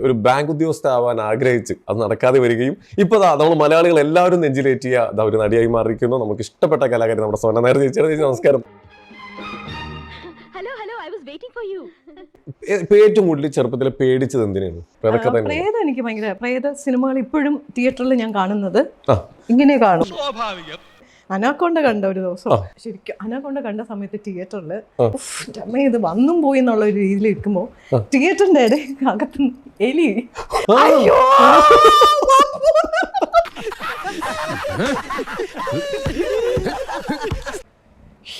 ഒരു ബാങ്ക് ഉദ്യോഗസ്ഥ ആവാൻ ആഗ്രഹിച്ച് അത് നടക്കാതെ വരികയും ഇപ്പൊ ദാ നമ്മൾ മലയാളികൾ എല്ലാവരും നെഞ്ചിലേറ്റിയ ദാ ഒരു നടിയായി മാറിയിരിക്കുന്നു. നമുക്ക് ഇഷ്ടപ്പെട്ട കലാകാരി നമ്മുടെ സോന നേരെ ചേച്ചിയുടെ ചേച്ചി നമസ്കാരം. Hello hello I was waiting for you ഏ- ഇപ്പൊ ഏറ്റവും കൂടുതൽ ചെറുപ്പത്തിൽ പേടിച്ചത് എന്തിനാണ്? പ്രേതം എനിക്ക് ഭയങ്കര പ്രേത സിനിമകൾ ഇപ്പോഴും തിയേറ്ററിൽ ഞാൻ കാണുന്നത് ഇങ്ങനെ കാണും. അനാക്കൊണ്ട കണ്ട ഒരു ദിവസം. ശരിക്കും അനാക്കൊണ്ട കണ്ട സമയത്ത് തിയേറ്ററിൽ അമ്മ ഇത് വന്നും പോയി എന്നുള്ള ഒരു രീതിയിൽ ഇരിക്കുമ്പോൾ തിയേറ്ററിന്റെ ഇടയിൽ അകത്ത് എലി അയ്യോ!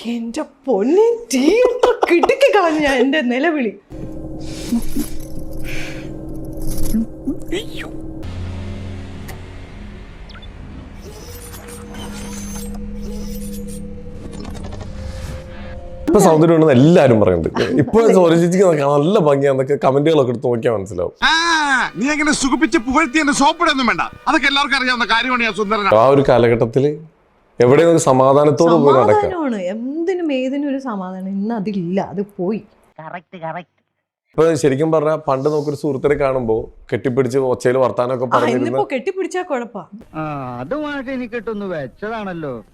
എന്റെ പൊന്നെ തിയേറ്റർ കിടുക്കി കളഞ്ഞ ഞാൻ എന്റെ നിലവിളി. ഇപ്പൊ സൗന്ദര്യം ഉണ്ടെന്ന് എല്ലാരും പറയുന്നുണ്ട്. ഇപ്പൊ കാണാൻ നല്ല ഭംഗിയാന്നൊക്കെ കമന്റുകളൊക്കെ എടുത്ത് നോക്കിയാൽ മനസ്സിലാവും. ആ നീ അങ്ങനെ സുഖിപ്പിച്ച് പുകഴ്ത്തി എന്റെ സോപ്പിടൊന്നും വേണ്ട. അതൊക്കെ എല്ലാവർക്കും അറിയാവുന്ന കാര്യമാണ് ഞാൻ സുന്ദരൻ ആ ഒരു കാലഘട്ടത്തിൽ എവിടെ ഒരു സമാധാനത്തോട് പോയി നടക്കാം എന്തിനും ഏതിനും ഒരു സമാധാനം ഇന്ന് അതില്ല. അത് പോയി. Correct correct. ഇപ്പൊ ശരിക്കും പറഞ്ഞാൽ പണ്ട് നമുക്കൊരു സുഹൃത്തിനെ കാണുമ്പോ കെട്ടിപ്പിടിച്ച് ഒച്ചയിൽ വർത്താനൊക്കെ പറഞ്ഞിരുന്ന കെട്ടിപ്പിടിച്ചാ കുഴപ്പാ. അതുമായിട്ട് എനിക്കിട്ടൊന്ന് വെച്ചതാണല്ലോ.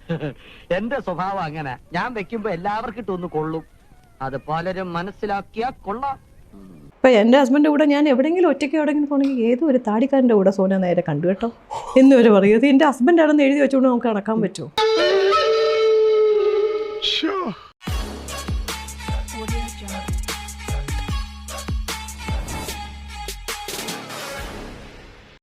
എന്റെ സ്വഭാവം അങ്ങനെ. ഞാൻ വെക്കുമ്പോ എല്ലാവർക്കും ഇട്ടൊന്ന് കൊള്ളും. അത് പലരും മനസ്സിലാക്കിയാ കൊള്ളാം. ഇപ്പൊ എന്റെ ഹസ്ബൻഡ് കൂടെ ഞാൻ എവിടെങ്കിലും ഒറ്റയ്ക്ക് എവിടെങ്കിലും പോകണമെങ്കിൽ ഏതോ ഒരു താടിക്കാരന്റെ കൂടെ സോന നേരെ കണ്ടു കേട്ടോ. എന്ന് വരെ പറയും. ഇത് എന്റെ ഹസ്ബൻഡ് ആണെന്ന് എഴുതി വെച്ചുകൊണ്ട് നമുക്ക് നടക്കാൻ പറ്റുമോ.